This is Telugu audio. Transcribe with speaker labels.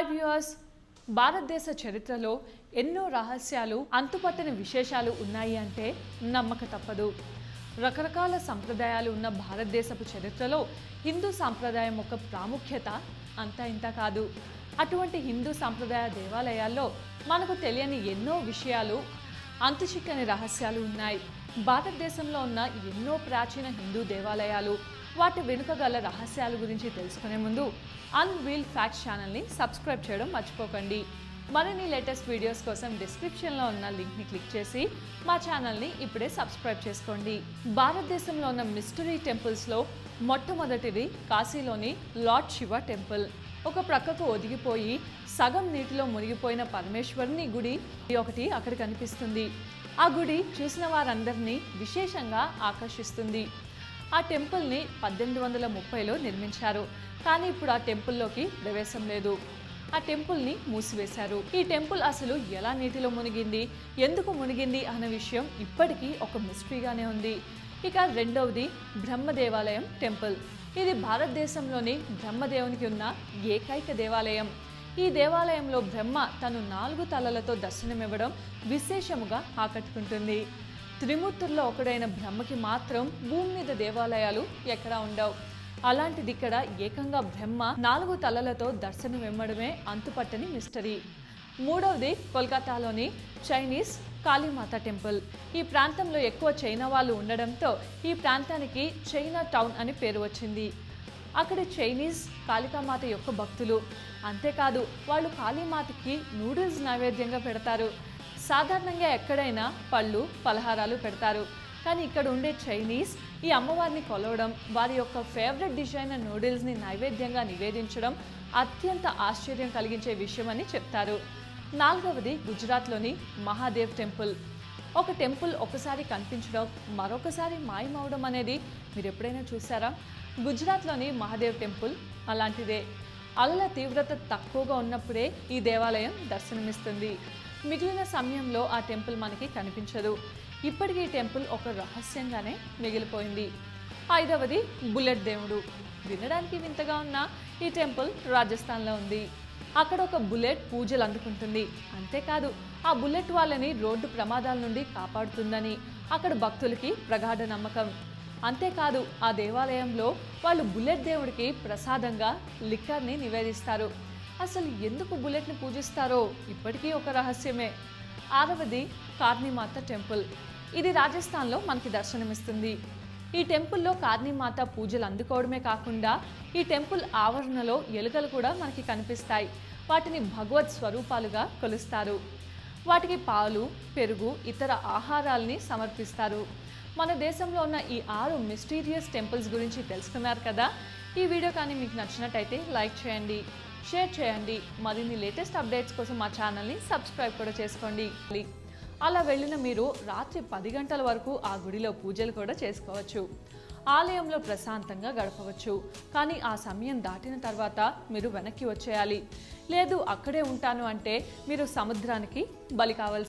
Speaker 1: వ్యూవర్స్ భారతదేశ చరిత్రలో ఎన్నో రహస్యాలు అంతుపట్టని విశేషాలు ఉన్నాయి అంటే నమ్మక తప్పదు. రకరకాల సంప్రదాయాలు ఉన్న భారతదేశపు చరిత్రలో హిందూ సాంప్రదాయం యొక్క ప్రాముఖ్యత అంతా ఇంత కాదు. అటువంటి హిందూ సాంప్రదాయ దేవాలయాల్లో మనకు తెలియని ఎన్నో విషయాలు అంతుచిక్కని రహస్యాలు ఉన్నాయి. భారతదేశంలో ఉన్న ఎన్నో ప్రాచీన హిందూ దేవాలయాలు వాటి వెనుక గల రహస్యాల గురించి తెలుసుకునే ముందు అన్వీల్ ఫ్యాక్ట్ ఛానల్ని సబ్స్క్రైబ్ చేయడం మర్చిపోకండి. మరిన్ని లేటెస్ట్ వీడియోస్ కోసం డిస్క్రిప్షన్లో ఉన్న లింక్ని క్లిక్ చేసి మా ఛానల్ని ఇప్పుడే సబ్స్క్రైబ్ చేసుకోండి. భారతదేశంలో ఉన్న మిస్టరీ టెంపుల్స్లో మొట్టమొదటిది కాశీలోని లార్డ్ శివ టెంపుల్ ఒక ప్రక్కకు ఒదిగిపోయి సగం నీటిలో మునిగిపోయిన పరమేశ్వరుని గుడి ఒకటి అక్కడ కనిపిస్తుంది. ఆ గుడి చూసిన వారందరినీ విశేషంగా ఆకర్షిస్తుంది. ఆ టెంపుల్ని పద్దెనిమిది వందల ముప్పైలో నిర్మించారు. కానీ ఇప్పుడు ఆ టెంపుల్లోకి ప్రవేశం లేదు. ఆ టెంపుల్ని మూసివేశారు. ఈ టెంపుల్ అసలు ఎలా నీటిలో మునిగింది? ఎందుకు మునిగింది అన్న విషయం ఇప్పటికీ ఒక మిస్టరీగానే ఉంది. ఇక రెండవది బ్రహ్మ దేవాలయం టెంపుల్. ఇది భారతదేశంలోని బ్రహ్మదేవునికి ఉన్న ఏకైక దేవాలయం. ఈ దేవాలయంలో బ్రహ్మ తను నాలుగు తలలతో దర్శనమివ్వడం విశేషముగా ఆకట్టుకుంటుంది. త్రిమూర్తుల్లో ఒకడైన బ్రహ్మకి మాత్రం భూమి మీద దేవాలయాలు ఎక్కడా ఉండవు. అలాంటిది ఇక్కడ ఏకంగా బ్రహ్మ నాలుగు తలలతో దర్శనం ఇవ్వడమే అంతుపట్టని మిస్టరీ. మూడవది కోల్కతాలోని చైనీస్ కాళీమాత టెంపుల్. ఈ ప్రాంతంలో ఎక్కువ చైనా వాళ్ళు ఉండడంతో ఈ ప్రాంతానికి చైనా టౌన్ అని పేరు వచ్చింది. అక్కడ చైనీస్ కాళికామాత యొక్క భక్తులు. అంతేకాదు వాళ్ళు కాళీమాతకి నూడిల్స్ నైవేద్యంగా పెడతారు. సాధారణంగా ఎక్కడైనా పళ్ళు పలహారాలు పెడతారు. కానీ ఇక్కడ ఉండే చైనీస్ ఈ అమ్మవారిని కొలవడం వారి యొక్క ఫేవరెట్ డిష్ అయిన నూడిల్స్ని నైవేద్యంగా నివేదించడం అత్యంత ఆశ్చర్యం కలిగించే విషయం అని చెప్తారు. నాలుగవది గుజరాత్లోని మహాదేవ్ టెంపుల్. ఒక టెంపుల్ ఒకసారి కనిపించడం మరొకసారి మాయమవడం అనేది మీరు ఎప్పుడైనా చూసారా? గుజరాత్లోని మహాదేవ్ టెంపుల్ అలాంటిదే. అలల తీవ్రత తక్కువగా ఉన్నప్పుడే ఈ దేవాలయం దర్శనమిస్తుంది. మిగిలిన సమయంలో ఆ టెంపుల్ మనకి కనిపించదు. ఇప్పటికీ ఈ టెంపుల్ ఒక రహస్యంగానే మిగిలిపోయింది. ఐదవది బుల్లెట్ దేవుడు. వినడానికి వింతగా ఉన్న ఈ టెంపుల్ రాజస్థాన్లో ఉంది. అక్కడ ఒక బుల్లెట్ పూజలు అందుకుంటుంది. అంతేకాదు ఆ బుల్లెట్ వాళ్ళని రోడ్డు ప్రమాదాల నుండి కాపాడుతుందని అక్కడ భక్తులకి ప్రగాఢ నమ్మకం. అంతేకాదు ఆ దేవాలయంలో వాళ్ళు బుల్లెట్ దేవుడికి ప్రసాదంగా లిక్కర్ని నివేదిస్తారు. అసలు ఎందుకు బుల్లెట్ని పూజిస్తారో ఇప్పటికీ ఒక రహస్యమే. ఆరవది కార్నిమాత టెంపుల్. ఇది రాజస్థాన్లో మనకి దర్శనమిస్తుంది. ఈ టెంపుల్లో కార్నిమాత పూజలు అందుకోవడమే కాకుండా ఈ టెంపుల్ ఆవరణలో ఎలుకలు కూడా మనకి కనిపిస్తాయి. వాటిని భగవత్ స్వరూపాలుగా కొలుస్తారు. వాటికి పాలు పెరుగు ఇతర ఆహారాల్ని సమర్పిస్తారు. మన దేశంలో ఉన్న ఈ ఆరు మిస్టీరియస్ టెంపుల్స్ గురించి తెలుసుకున్నారు కదా? ఈ వీడియో కానీ మీకు నచ్చినట్టయితే లైక్ చేయండి షేర్ చేయండి. మరిన్ని లేటెస్ట్ అప్డేట్స్ కోసం మా ఛానల్ని సబ్స్క్రైబ్ కూడా చేసుకోండి. అలా వెళ్ళిన మీరు రాత్రి పది గంటల వరకు ఆ గుడిలో పూజలు కూడా చేసుకోవచ్చు. ఆలయంలో ప్రశాంతంగా గడపవచ్చు. కానీ ఆ సమయం దాటిన తర్వాత మీరు వెనక్కి వచ్చేయాలి. లేదు అక్కడే ఉంటాను అంటే మీరు సముద్రానికి బలి కావాల్సి